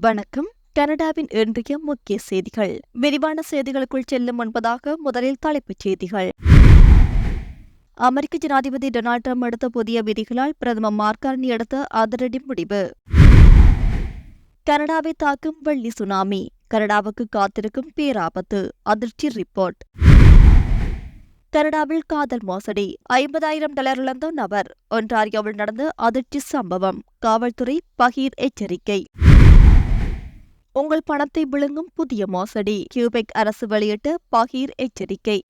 வணக்கம். கனடாவின் இன்றைய முக்கிய செய்திகள். விரிவான செய்திகளுக்குள் செல்லும் முன்பதாக முதலில் தலைப்புச் செய்திகள். அமெரிக்க ஜனாதிபதி டொனால்ட் ட்ரம்ப் எடுத்த புதிய விதிகளால் பிரதமர் மார்கார்னி எடுத்த அதிரடி முடிவு. கனடாவை தாக்கும் வெள்ளி சுனாமி. கனடாவுக்கு காத்திருக்கும் பேராபத்து. அதிர்ச்சி ரிப்போர்ட். கனடாவில் காதல் மோசடி. ஐம்பதாயிரம் டாலர் இழந்த நபர். ஒன்றாரியோவில் நடந்த அதிர்ச்சி சம்பவம். காவல்துறை பகீர் எச்சரிக்கை. உங்கள் பணத்தை விழுங்கும் புதிய மோசடி. கியூபெக் அரசு வெளியிட்ட பகீர் எச்சரிக்கை.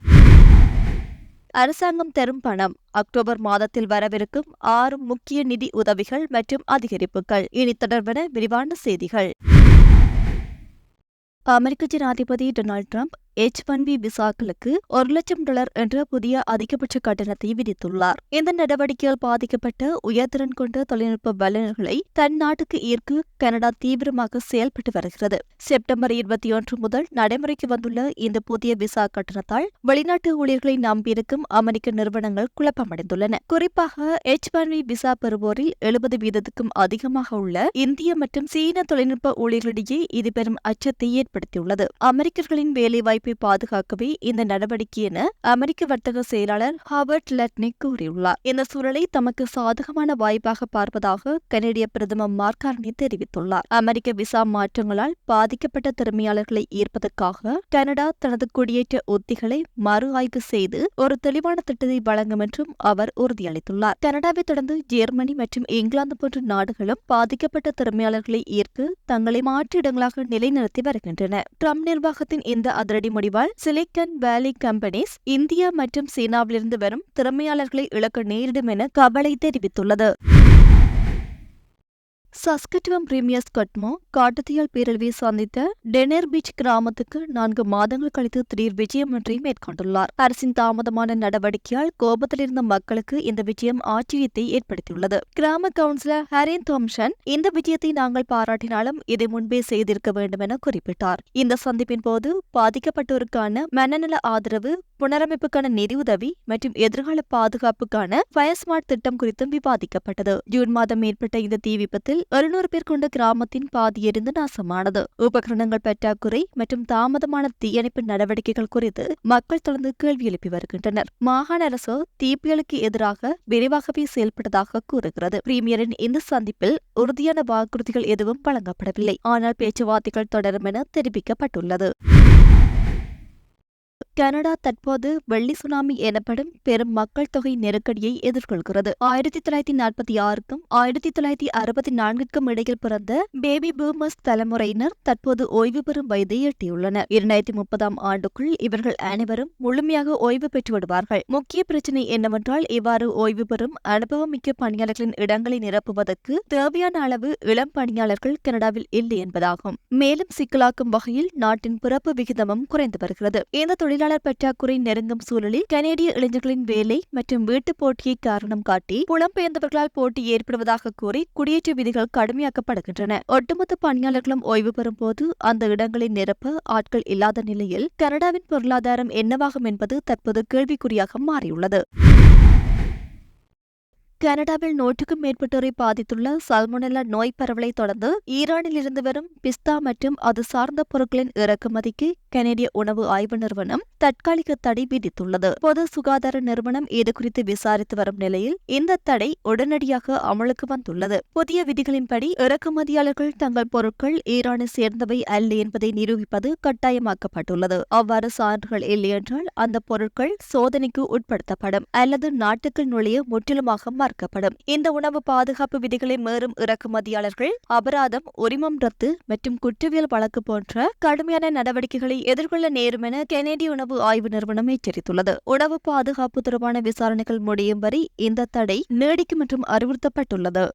அரசாங்கம் தரும் பணம். அக்டோபர் மாதத்தில் வரவிருக்கும் ஆறு முக்கிய நிதி உதவிகள் மற்றும் அதிகரிப்புகள். இனி தொடர்பென விரிவான செய்திகள். அமெரிக்க ஜனாதிபதி Donald Trump H one B விசாக்களுக்கு ஒரு லட்சம் டாலர் என்ற புதிய அதிகபட்ச கட்டணத்தை விதித்துள்ளார். இந்த நடவடிக்கையால் பாதிக்கப்பட்ட உயர்திறன் கொண்ட தொழில்நுட்ப வல்லுநர்களை தன் நாட்டுக்கு ஈர்க்க கனடா தீவிரமாக செயல்பட்டு வருகிறது. செப்டம்பர் இருபத்தி ஒன்று முதல் நடைமுறைக்கு வந்துள்ள இந்த புதிய விசா கட்டணத்தால் வெளிநாட்டு ஊழியர்களை நம்பியிருக்கும் அமெரிக்க நிறுவனங்கள் குழப்பமடைந்துள்ளன. குறிப்பாக எச் ஒன் பி விசா பெறுவோரில் எழுபது வீதத்துக்கும் அதிகமாக உள்ள இந்திய மற்றும் சீன தொழில்நுட்ப ஊழியர்களிடையே இது பெரும் அச்சத்தை ஏற்படுத்தியுள்ளது. அமெரிக்கர்களின் வேலைவாய்ப்பு வாய்ப்பை பாதுகாக்கவே இந்த நடவடிக்கை என அமெரிக்க வர்த்தக செயலாளர் ஹாபர்ட் லட்னிக் கூறியுள்ளார். இந்த சூழலை தமக்கு சாதகமான வாய்ப்பாக பார்ப்பதாக கனடிய பிரதமர் மார்கார்னி தெரிவித்துள்ளார். அமெரிக்க விசா மாற்றங்களால் பாதிக்கப்பட்ட திறமையாளர்களை ஈர்ப்பதற்காக கனடா தனது குடியேற்ற உத்திகளை மறு ஆய்வு செய்து ஒரு தெளிவான திட்டத்தை வழங்கும் என்றும் அவர் உறுதியளித்துள்ளார். கனடாவை தொடர்ந்து ஜெர்மனி மற்றும் இங்கிலாந்து போன்ற நாடுகளும் பாதிக்கப்பட்ட திறமையாளர்களை ஈர்க்க தங்களை மாற்று இடங்களாக நிலைநிறுத்தி வருகின்றன. ட்ரம்ப் நிர்வாகத்தின் இந்த அதிரடி முடிவால் சிலிக்கன் வேலி கம்பெனிஸ் இந்தியா மற்றும் சீனாவிலிருந்து வரும் திறமையாளர்களை இழக்க நேரிடும் என கவலை தெரிவித்துள்ளது. சஸ்கட்டுவம் பிரீமியர் ஸ்கட்மா காட்டுத்தீயால் பேரழிவை சந்தித்த டெனர் பீச் கிராமத்துக்கு நான்கு மாதங்கள் கழித்து திடீர் விஜயம் ஒன்றை மேற்கொண்டுள்ளார். அரசின் தாமதமான நடவடிக்கையால் கோபத்தில் இருந்த மக்களுக்கு இந்த விஜயம் ஆச்சரியத்தை ஏற்படுத்தியுள்ளது. கிராம கவுன்சிலர் ஹரேன் தோம்சன் இந்த விஜயத்தை நாங்கள் பாராட்டினாலும் இதை முன்பே செய்திருக்க வேண்டும் என குறிப்பிட்டார். இந்த சந்திப்பின் போது பாதிக்கப்பட்டோருக்கான மனநல ஆதரவு புனரமைப்புக்கான நிதியுதவி மற்றும் எதிர்கால பாதுகாப்புக்கான ஃபயர்ஸ்மார்ட் திட்டம் குறித்தும் விவாதிக்கப்பட்டது. ஜூன் மாதம் ஏற்பட்ட இந்த தீ விபத்தில் எழுநூறு பேர் கொண்ட கிராமத்தின் பாதி எரிந்து நாசமானது. உபகரணங்கள் பற்றாக்குறை மற்றும் தாமதமான தீயணைப்பு நடவடிக்கைகள் குறித்து மக்கள் தொடர்ந்து கேள்வி எழுப்பி வருகின்றனர். மாகாண அரசு தீப்புகளுக்கு எதிராக விரைவாகவே செயல்பட்டதாக கூறுகிறது. பிரீமியரின் இந்த சந்திப்பில் உறுதியான வாக்குறுதிகள் எதுவும் வழங்கப்படவில்லை. ஆனால் பேச்சுவார்த்தைகள் தொடரும் என தெரிவிக்கப்பட்டுள்ளது. கனடா தற்போது வெள்ளி சுனாமி எனப்படும் பெரும் மக்கள் தொகை நெருக்கடியை எதிர்கொள்கிறது. ஆயிரத்தி தொள்ளாயிரத்தி நாற்பத்தி ஆறுக்கும் ஆயிரத்தி தொள்ளாயிரத்தி அறுபத்தி நான்கிற்கும் இடையில் பிறந்த பேபி பூமர்ஸ் தலைமுறையினர் தற்போது ஓய்வு பெறும் வயதை எட்டியுள்ளனர். இரண்டாயிரத்தி முப்பதாம் ஆண்டுக்குள் இவர்கள் அனைவரும் முழுமையாக ஓய்வு பெற்று விடுவார்கள். முக்கிய பிரச்சினை என்னவென்றால் இவ்வாறு ஓய்வு பெறும் அனுபவம் மிக்க பணியாளர்களின் இடங்களை நிரப்புவதற்கு தேவையான அளவு இளம் பணியாளர்கள் கனடாவில் இல்லை என்பதாகும். மேலும் சிக்கலாக்கும் வகையில் நாட்டின் பிறப்பு விகிதமும் குறைந்து வருகிறது. இந்த தொழிலாளர் பற்றாக்குறை நெருங்கும் சூழலில் கனேடிய இளைஞர்களின் வேலை மற்றும் வீட்டு போட்டியை காரணம் காட்டி புலம்பெயர்ந்தவர்களால் போட்டி ஏற்படுவதாக கூறி குடியேற்ற விதிகள் கடுமையாக்கப்படுகின்றன. ஒட்டுமொத்த பணியாளர்களும் ஓய்வு பெறும் போது அந்த இடங்களை நிரப்ப ஆட்கள் இல்லாத நிலையில் கனடாவின் பொருளாதாரம் என்னவாகும் என்பது தற்போது கேள்விக்குறியாக மாறியுள்ளது. கனடாவில் நூற்றுக்கும் மேற்பட்டோரை பாதித்துள்ள சல்மோனெல்லா நோய் பரவலை தொடர்ந்து ஈரானில் இருந்து வரும் பிஸ்தா மற்றும் அது சார்ந்த பொருட்களின் இறக்குமதிக்கு கனேடிய உணவு ஆய்வு நிறுவனம் தற்காலிக தடை விதித்துள்ளது. பொது சுகாதார நிறுவனம் இதுகுறித்து விசாரித்து வரும் நிலையில் இந்த தடை உடனடியாக அமலுக்கு வந்துள்ளது. புதிய விதிகளின்படி இறக்குமதியாளர்கள் தங்கள் பொருட்கள் ஈரானை சேர்ந்தவை அல்ல என்பதை நிரூபிப்பது கட்டாயமாக்கப்பட்டுள்ளது. அவ்வாறு சான்றுகள் இல்லையென்றால் அந்த பொருட்கள் சோதனைக்கு உட்படுத்தப்படும் அல்லது நாட்டுக்குள் நுழைய முற்றிலுமாக எதிர்பார்க்கப்படும் இந்த உணவு பாதுகாப்பு விதிகளை மீறும் இறக்குமதியாளர்கள் அபராதம் உரிமம் ரத்து மற்றும் குற்றவியல் வழக்கு போன்ற கடுமையான நடவடிக்கைகளை எதிர்கொள்ள நேரும் என கெனடிய உணவு ஆய்வு நிறுவனம் எச்சரித்துள்ளது. உணவு பாதுகாப்பு தொடர்பான விசாரணைகள் முடியும் வரை இந்த தடை நீடிக்கும் என்றும் அறிவுறுத்தப்பட்டுள்ளது.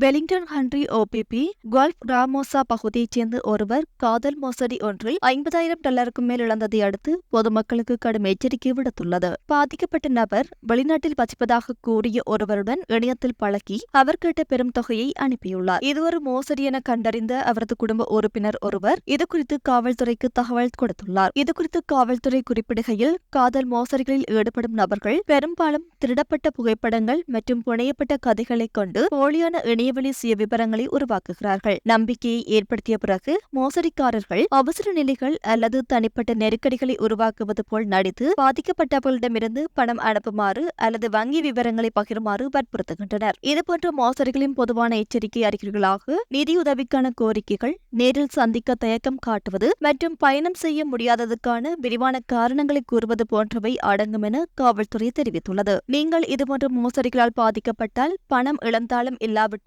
வெலிங்டன் ஹன்றி ஓபிபி கோல்ஃப் ராமோசா பகுதியைச் சேர்ந்த ஒருவர் காதல் மோசடி ஒன்றில் ஐம்பதாயிரம் டாலருக்கும் மேல் இழந்ததை அடுத்து பொதுமக்களுக்கு கடும் எச்சரிக்கை விடுத்துள்ளது. பாதிக்கப்பட்ட நபர் வெளிநாட்டில் வசிப்பதாக கூறிய ஒருவருடன் இணையத்தில் பழகி அவர் கேட்ட பெரும் தொகையை அனுப்பியுள்ளார். இது ஒரு மோசடி என கண்டறிந்த அவரது குடும்ப உறுப்பினர் ஒருவர் இதுகுறித்து காவல்துறைக்கு தகவல் கொடுத்துள்ளார். இதுகுறித்து காவல்துறை குறிப்பிடுகையில் காதல் மோசடிகளில் ஈடுபடும் நபர்கள் பெரும்பாலும் திருடப்பட்ட புகைப்படங்கள் மற்றும் புனையப்பட்ட கதைகளைக் கொண்டு போலியான இணையவழி சுய விவரங்களை உருவாக்குகிறார்கள். நம்பிக்கையை ஏற்படுத்திய பிறகு மோசடிக்காரர்கள் அவசர நிலைகள் அல்லது தனிப்பட்ட நெருக்கடிகளை உருவாக்குவது போல் நடித்து பாதிக்கப்பட்டவர்களிடமிருந்து பணம் அனுப்புமாறு அல்லது வங்கி விவரங்களை பகிருமாறு வற்புறுத்துகின்றனர். இதுபோன்ற மோசடிகளின் பொதுவான எச்சரிக்கை அறிக்கைகளாக நிதியுதவிக்கான கோரிக்கைகள் நேரில் சந்திக்க தயக்கம் காட்டுவது மற்றும் பயணம் செய்ய முடியாததுக்கான விரிவான காரணங்களை கூறுவது போன்றவை அடங்கும் என காவல்துறை தெரிவித்துள்ளது. நீங்கள் இதுபோன்ற மோசடிகளால் பாதிக்கப்பட்டால் பணம் இழந்தாலும்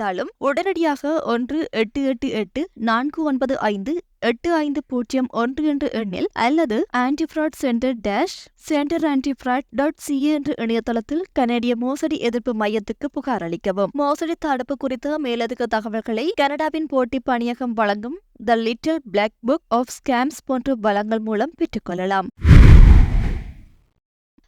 கிடைத்தாலும் உடனடியாக ஒன்று எட்டு எட்டு எட்டு நான்கு ஒன்பது ஐந்து எட்டு ஐந்து பூஜ்ஜியம் ஒன்று என்ற எண்ணில் அல்லது antifraud centre dash centre antifraud dot CA என்ற இணையதளத்தில் கனடிய மோசடி எதிர்ப்பு மையத்துக்கு புகார் அளிக்கவும். மோசடி தடுப்பு குறித்த மேலதிக தகவல்களை கனடாவின் போட்டி பணியகம் வழங்கும் the little black book of scams போன்ற வளங்கள் மூலம் பெற்றுக்கொள்ளலாம்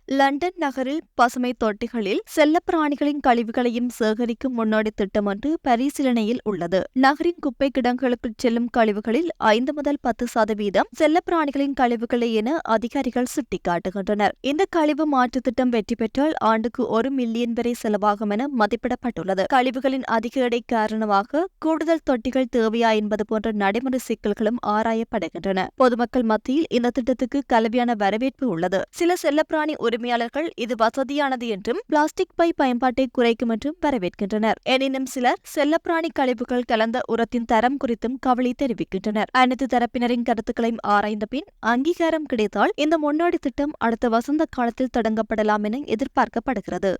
லண்டன் நகரில் பசுமை தொட்டிகளில் செல்லப்பிராணிகளின் கழிவுகளையும் சேகரிக்கும் முன்னோடி திட்டம் ஒன்று பரிசீலனையில் உள்ளது. நகரின் குப்பை கிடங்களுக்கு செல்லும் கழிவுகளில் ஐந்து முதல் பத்து சதவீதம் செல்லப்பிராணிகளின் கழிவுகளை என அதிகாரிகள் சுட்டிக்காட்டுகின்றனர். இந்த கழிவு மாற்று திட்டம் வெற்றி பெற்றால் ஆண்டுக்கு ஒரு மில்லியன் வரை செலவாகும் என மதிப்பிடப்பட்டுள்ளது. கழிவுகளின் அதிக எடை காரணமாக கூடுதல் தொட்டிகள் தேவையா என்பது போன்ற நடைமுறை சிக்கல்களும் ஆராயப்படுகின்றன. பொதுமக்கள் மத்தியில் இந்த திட்டத்துக்கு கலவையான வரவேற்பு உள்ளது. சில செல்லப்பிராணி உரிமையாளர்கள் இது வசதியானது என்றும் பிளாஸ்டிக் பை பயன்பாட்டை குறைக்கும் என்றும் வரவேற்கின்றனர். எனினும் சிலர் செல்லப்பிராணி கழிவுகள் கலந்த உரத்தின் தரம் குறித்தும் கவலை தெரிவிக்கின்றனர். அனைத்து தரப்பினரின் கருத்துக்களையும் ஆராய்ந்த பின் அங்கீகாரம் கிடைத்தால் இந்த முன்னோடி திட்டம் அடுத்த வசந்த காலத்தில் தொடங்கப்படலாம் என எதிர்பார்க்கப்படுகிறது.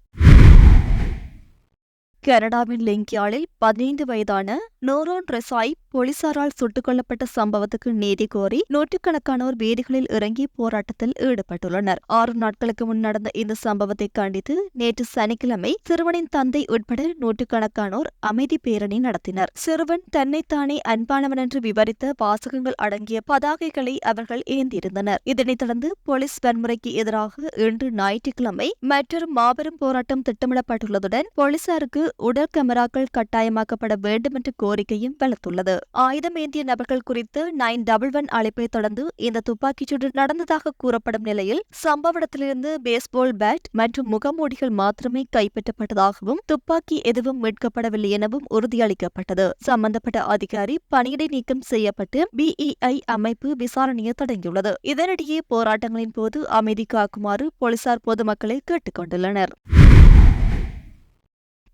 கனடாவின் லிங்கியாலில் பதினைந்து வயதான நோரோன் ரெசாய் போலீசாரால் சுட்டுக் கொல்லப்பட்ட சம்பவத்துக்கு நீதி கோரி நூற்றுக்கணக்கானோர் வீதிகளில் இறங்கி போராட்டத்தில் ஈடுபட்டுள்ளனர். ஆறு நாட்களுக்கு முன் நடந்த இந்த சம்பவத்தை கண்டித்து நேற்று சனிக்கிழமை சிறுவனின் தந்தை உட்பட நூற்றுக்கணக்கானோர் அமைதி பேரணி நடத்தினர். சிறுவன் தன்னைத்தானே அன்பானவன் என்று விவரித்த வாசகங்கள் அடங்கிய பதாகைகளை அவர்கள் ஏந்தியிருந்தனர் இதனைத் தொடர்ந்து போலீஸ் வன்முறைக்கு எதிராக இன்று ஞாயிற்றுக்கிழமை மற்றொரு மாபெரும் போராட்டம் திட்டமிடப்பட்டுள்ளதுடன் போலீசாருக்கு உடல் கேமராக்கள் கட்டாயமாக்கப்பட வேண்டும் என்று கோரிக்கையும் வலுத்துள்ளது. ஆயுதம் ஏந்திய நபர்கள் குறித்து நைன் டபுள் ஒன் அழைப்பை தொடர்ந்து இந்த துப்பாக்கிச்சூடு நடந்ததாக கூறப்படும் நிலையில் சம்பவ இடத்திலிருந்து பேஸ்பால் பேட் மற்றும் முகமூடிகள் மாத்திரமே கைப்பற்றப்பட்டதாகவும் துப்பாக்கி எதுவும் மீட்கப்படவில்லை எனவும் உறுதியளிக்கப்பட்டது. சம்பந்தப்பட்ட அதிகாரி பணியிடை நீக்கம் செய்யப்பட்டு பிஇஐ அமைப்பு விசாரணையை தொடங்கியுள்ளது. இதனிடையே போராட்டங்களின் போது அமைதி காக்குமாறு போலீசார் பொதுமக்களை கேட்டுக் கொண்டுள்ளனர்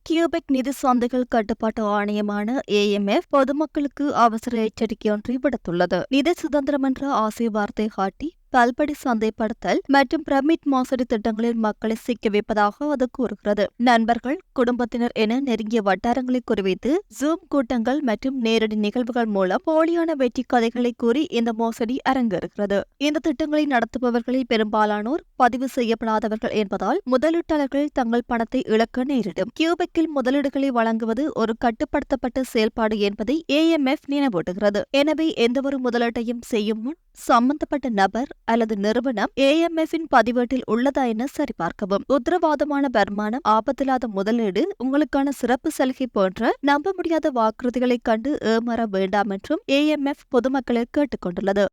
கியூபெக் நிதி சந்தைகள் கட்டுப்பாட்டு ஆணையமான ஏஎம்எஃப் பொதுமக்களுக்கு அவசர எச்சரிக்கை ஒன்றை விடுத்துள்ளது. நிதி சுதந்திரம் என்ற ஆசை வார்த்தை காட்டி பல்படி சந்தைப்படுத்தல் மற்றும் பிரமிட் மோசடி திட்டங்களில் மக்களை சிக்க வைப்பதாக அது கூறுகிறது. நண்பர்கள் குடும்பத்தினர் என நெருங்கிய வட்டாரங்களை குறிவைத்து ஜூம் கூட்டங்கள் மற்றும் நேரடி நிகழ்வுகள் மூலம் போலியான வெற்றி கதைகளை கூறி இந்த மோசடி அரங்கேறுகிறது. இந்த திட்டங்களை நடத்துபவர்களில் பெரும்பாலானோர் பதிவு செய்யப்படாதவர்கள் என்பதால் முதலீட்டாளர்கள் தங்கள் பணத்தை இழக்க நேரிடும். கியூபெக்கில் முதலீடுகளை வழங்குவது ஒரு கட்டுப்படுத்தப்பட்ட செயல்பாடு என்பதை ஏஎம்எஃப் நினைவூட்டுகிறது. எனவே எந்தவொரு முதலீட்டையும் செய்யும் முன் சம்பந்தப்பட்ட நபர் அல்லது நிறுவனம் ஏஎம்எஃபின் பதிவேட்டில் உள்ளதா என சரிபார்க்கவும். உத்தரவாதமான வருமானம் ஆபத்தில்லாத முதலீடு உங்களுக்கான சிறப்பு சலுகை போன்ற நம்ப முடியாத வாக்குறுதிகளை கண்டு ஏமாற வேண்டாம் என்றும் ஏஎம்எஃப் பொதுமக்களை கேட்டுக்கொண்டுள்ளது.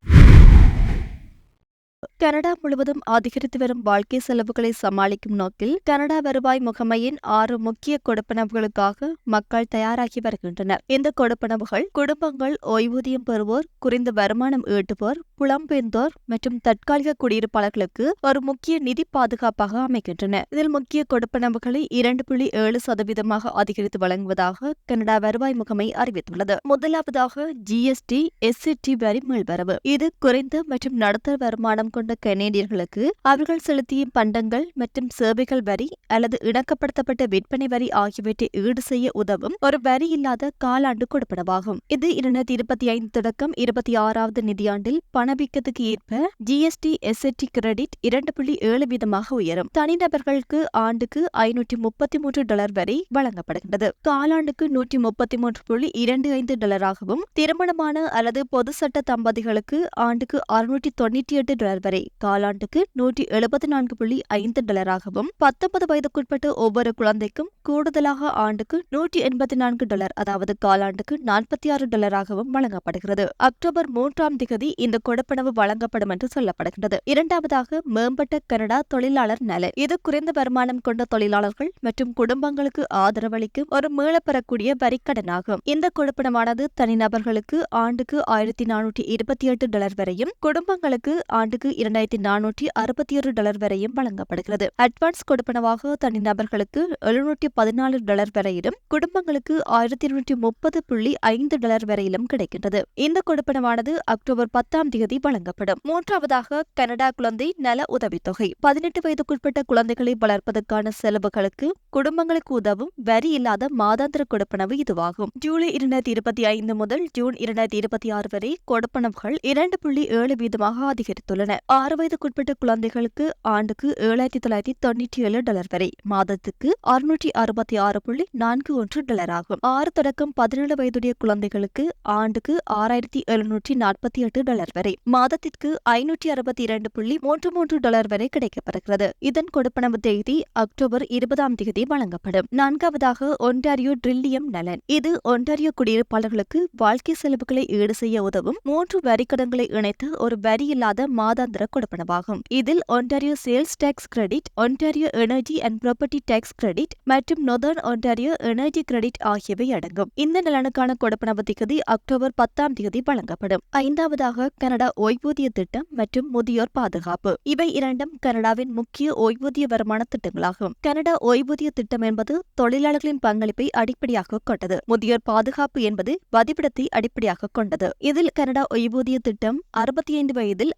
கனடா முழுவதும் அதிகரித்து வரும் வாழ்க்கை செலவுகளை சமாளிக்கும் நோக்கில் கனடா வருவாய் முகமையின் ஆறு முக்கிய கொடுப்பனவுகளுக்காக மக்கள் தயாராகி வருகின்றனர். இந்த கொடுப்பனவுகள் குடும்பங்கள் ஓய்வூதியம் பெறுவோர் குறைந்த வருமானம் ஈட்டுவோர் புலம்பெயர்ந்தோர் மற்றும் தற்காலிக குடியிருப்பாளர்களுக்கு ஒரு முக்கிய நிதி பாதுகாப்பாக அமைகின்றன. இதில் முக்கிய கொடுப்பனவுகளை இரண்டு புள்ளி ஏழு சதவீதமாக அதிகரித்து வழங்குவதாக கனடா வருவாய் முகமை அறிவித்துள்ளது. முதலாவதாக ஜிஎஸ்டி எஸ்சிடி வரி மீள்வரவு இது குறைந்த மற்றும் நடுத்தர வருமானம் கொண்ட கனேடியர்களுக்கு அவர்கள் செலுத்திய பண்டங்கள் மற்றும் சேவைகள் வரி அல்லது இணக்கப்படுத்தப்பட்ட விற்பனை வரி ஆகியவற்றை ஈடு செய்ய உதவும் ஒரு வரி இல்லாத காலாண்டு கொடுப்பனவாகும். இது இரண்டாயிரத்தி இருபத்தி ஐந்து தொடக்கம் இருபத்தி ஆறாவது நிதியாண்டில் பணவீக்கத்துக்கு ஏற்ப ஜிஎஸ்டி எஸ்எட்டி கிரெடிட் இரண்டு புள்ளி ஏழு வீதமாக உயரும். தனிநபர்களுக்கு ஆண்டுக்கு ஐநூற்றி முப்பத்தி மூன்று டாலர் வரை வழங்கப்படுகின்றது. காலாண்டுக்கு நூற்றி முப்பத்தி மூன்று புள்ளி இரண்டு ஐந்து டாலராகவும் திருமணமான அல்லது பொது சட்ட தம்பதிகளுக்கு ஆண்டுக்கு அறுநூற்றி தொண்ணூற்றி எட்டு டாலர் டாலர் வரை காலாண்டுக்கு நூற்றி எழுபத்தி நான்கு புள்ளி ஐந்து டாலராகவும் பத்தொன்பது வயதுக்குட்பட்ட ஒவ்வொரு குழந்தைக்கும் கூடுதலாக ஆண்டுக்கு நூற்றி எண்பத்தி நான்கு டாலர் அதாவது காலாண்டுக்கு நாற்பத்தி ஆறு டாலராகவும் வழங்கப்படுகிறது. அக்டோபர் மூன்றாம் திகதி இந்த கொடுப்பனவு வழங்கப்படும் என்று சொல்லப்படுகின்றது. இரண்டாவதாக மேம்பட்ட கனடா தொழிலாளர் நல இது குறைந்த வருமானம் கொண்ட தொழிலாளர்கள் மற்றும் குடும்பங்களுக்கு ஆதரவளிக்கும் ஒரு மீளப்பெறக்கூடிய வரிக்கடனாகும் இந்த கொடுப்பனமானது தனிநபர்களுக்கு ஆண்டுக்கு ஆயிரத்தி நானூற்றி இருபத்தி எட்டு டாலர் வரையும் குடும்பங்களுக்கு ஆண்டுக்கு இரண்டாயிரத்தி நானூற்றி அறுபத்தி ஒரு டாலர் வரையும் வழங்கப்படுகிறது. அட்வான்ஸ் கொடுப்பனவாக தனிநபர்களுக்கு எழுநூற்றி பதினாலு டாலர் வரையிலும் குடும்பங்களுக்கு ஆயிரத்தி இருநூற்றி முப்பது புள்ளி ஐந்து டாலர் வரையிலும் கிடைக்கின்றது. இந்த கொடுப்பனவானது அக்டோபர் பத்தாம் தேதி வழங்கப்படும். மூன்றாவதாக கனடா குழந்தை நல உதவித்தொகை. பதினெட்டு வயதுக்குட்பட்ட குழந்தைகளை வளர்ப்பதற்கான செலவுகளுக்கு குடும்பங்களுக்கு உதவும் வரி இல்லாத மாதாந்திர கொடுப்பனவு இதுவாகும். ஜூலை இரண்டாயிரத்தி இருபத்தி ஐந்து முதல் ஜூன் இரண்டாயிரத்தி இருபத்தி ஆறு வரை கொடுப்பனவுகள் இரண்டு புள்ளி ஏழு வீதமாக அதிகரித்துள்ளன. ஆறு வயதுக்குட்பட்ட குழந்தைகளுக்கு ஆண்டுக்கு ஏழாயிரத்தி தொள்ளாயிரத்தி தொண்ணூற்றி ஏழு டாலர் வரை. மாதத்துக்கு அறுநூற்றி அறுபத்தி ஆறு புள்ளி நான்கு ஒன்று டாலர் ஆகும் ஆறு தொடக்கம் பதினேழு வயதுடைய குழந்தைகளுக்கு ஆண்டுக்கு ஆறாயிரத்தி எழுநூற்றி நாற்பத்தி எட்டு டாலர் வரை. மாதத்திற்கு ஐநூற்றி அறுபத்தி இரண்டு புள்ளி மூன்று மூன்று டாலர் வரை கிடைக்கப்படுகிறது. இதன் கொடுப்பனவு தேதி அக்டோபர் இருபதாம் தேதி வழங்கப்படும். நான்காவதாக ஒன்டாரியோ ட்ரில்லியம் நலன். இது ஒன்டாரியோ குடியிருப்பாளர்களுக்கு வாழ்க்கை செலவுகளை ஈடு செய்ய உதவும் மூன்று வரிக்கடன்களை இணைத்து ஒரு வரி இல்லாத மாதாந்திர கொடுப்பனவாகும். இதில் Ontario sales tax credit Ontario energy and property tax credit மற்றும் நொதர்ன் ஒன்டாரியோ எனர்ஜி கிரெடிட் ஆகியவை அடங்கும். இந்த நலனுக்கான கொடுப்பனவு திகதி அக்டோபர் பத்தாம் தேதி வழங்கப்படும். ஐந்தாவதாக கனடா ஓய்வூதிய திட்டம் மற்றும் முதியோர் பாதுகாப்பு. இவை இரண்டும் கனடாவின் முக்கிய ஓய்வூதிய வருமான திட்டங்களாகும். கனடா ஓய்வூதிய திட்டம் என்பது தொழிலாளர்களின் பங்களிப்பை அடிப்படையாக கொண்டது. முதியோர் பாதுகாப்பு என்பது வதிப்பிடத்தை அடிப்படையாக கொண்டது. இதில் கனடா ஓய்வூதிய திட்டம் அறுபத்தி ஐந்து வயதில்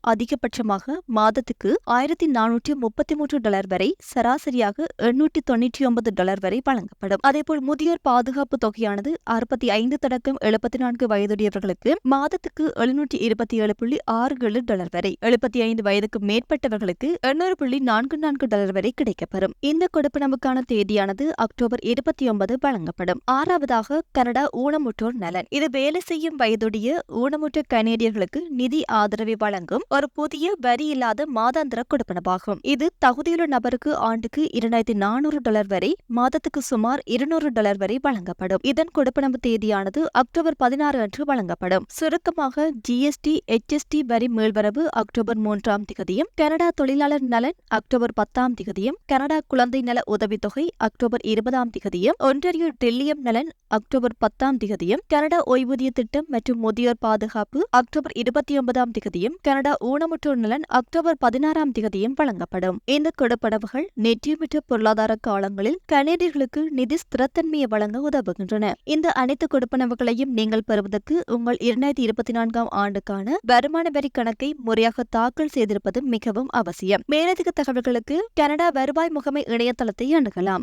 அதிகபட்சமாக மாதத்துக்கு ஆயிரத்தி நானூற்றி முப்பத்தி மூன்று டாலர் வரை சராசரியாக எண்ணூற்றி தொன்னூற்றி ஒன்பது டாலர் வரை வழங்கப்படும். அதேபோல் முதியோர் பாதுகாப்பு தொகையானது அறுபத்தி ஐந்து தொடக்கம் எழுபத்தி நான்கு வயதுடையவர்களுக்கு மாதத்துக்கு எழுநூற்றி இருபத்தி ஏழு புள்ளி ஆறு ஏழு டாலர் வரை எழுபத்தி ஐந்து வயதுக்கு மேற்பட்டவர்களுக்கு எண்ணூறு புள்ளி நான்கு நான்கு டாலர் வரை கிடைக்கப்பெறும். இந்த கொடுப்பனவுக்கான தேதியானது அக்டோபர் இருபத்தி ஒன்பது வழங்கப்படும். ஆறாவதாக கனடா ஊனமுற்றோர் நலன். இது வேலை செய்யும் வயதுடைய ஊனமுற்ற கனேடியர்களுக்கு நிதி ஆதரவை வழங்கும் ஒரு புதிய வரி இல்லாத மாதாந்திர கொடுப்பனவாகும். இது தகுதியுள்ள நபருக்கு ஆண்டுக்கு இரண்டாயிரத்தி நானூறு டாலர் வரை மாதத்துக்கு சுமார் இருநூறு டாலர் வரை வழங்கப்படும். இதன் கொடுப்பனவு தேதியானது அக்டோபர் பதினாறு அன்று வழங்கப்படும். சுருக்கமாக ஜிஎஸ்டி எச்எஸ்டி வரி மீள்வரவு அக்டோபர் மூன்றாம் திகதியும் கனடா தொழிலாளர் நலன் அக்டோபர் பத்தாம் திகதியும் கனடா குழந்தை நல உதவித்தொகை அக்டோபர் இருபதாம் திகதியும் ஒன்றிய டெல்லியம் நலன் அக்டோபர் பத்தாம் திகதியும் கனடா ஓய்வூதிய திட்டம் மற்றும் முதியோர் பாதுகாப்பு அக்டோபர் இருபத்தி ஒன்பதாம் திகதியும் கனடா ஊனமுற்றோர் நலன் அக்டோபர் பதினாறாம் திகதியும் வழங்கப்படும். இந்த கொடுப்பனவுகள் நெற்றியமிட்ட பொருளாதார காலங்களில் கனேடியர்களுக்கு நிதி ஸ்திரத்தன்மையை வழங்க உதவுகின்றன. இந்த அனைத்து கொடுப்பனவுகளையும் நீங்கள் பெறுவதற்கு உங்கள் இரண்டாயிரத்தி இருபத்தி நான்காம் ஆண்டுக்கான வருமான வரி கணக்கை முறையாக தாக்கல் செய்திருப்பது மிகவும் அவசியம். மேலதிக தகவல்களுக்கு கனடா வருவாய் முகமை இணையதளத்தை அணுகலாம்.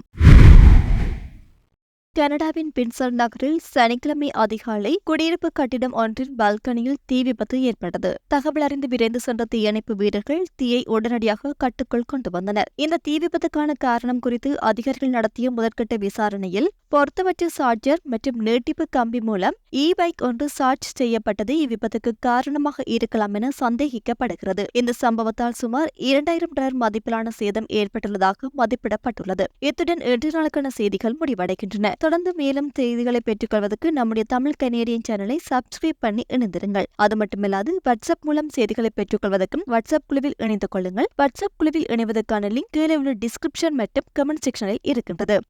கனடாவின் பின்சர் நகரில் சனிக்கிழமை அதிகாலை குடியிருப்பு கட்டிடம் ஒன்றின் பால்கனியில் தீ விபத்து ஏற்பட்டது. தகவல் அறிந்து விரைந்து சென்ற தீயணைப்பு வீரர்கள் தீயை உடனடியாக கட்டுக்குள் கொண்டு வந்தனர். இந்த தீ விபத்துக்கான காரணம் குறித்து அதிகாரிகள் நடத்திய முதற்கட்ட விசாரணையில் பொருத்தமற்ற சார்ஜர் மற்றும் நீட்டிப்பு கம்பி மூலம் இ பைக் ஒன்று சார்ஜ் செய்யப்பட்டது இவ்விபத்துக்கு காரணமாக இருக்கலாம் என சந்தேகிக்கப்படுகிறது. இந்த சம்பவத்தால் சுமார் இரண்டாயிரம் டாலர் மதிப்பிலான சேதம் ஏற்பட்டுள்ளதாக மதிப்பிடப்பட்டுள்ளது. இத்துடன் இன்று நாளுக்கான செய்திகள் முடிவடைகின்றன. தொடர்ந்து மேலும் செய்திகளை பெற்றுக்கொள்வதற்கு நம்முடைய தமிழ் கனேடியன் சேனலை சப்ஸ்கிரைப் பண்ணி இணைந்திருங்கள். அது மட்டுமில்லாது வாட்ஸ்அப் மூலம் செய்திகளை பெற்றுக்கொள்வதற்கும் வாட்ஸ்அப் குழுவில் இணைந்து கொள்ளுங்கள். வாட்ஸ்அப் குழுவில் இணைவதற்கான லிங்க் கீழே உள்ள டிஸ்கிரிப்ஷன் மற்றும் கமெண்ட் செக்ஷனில் இருக்கின்றது.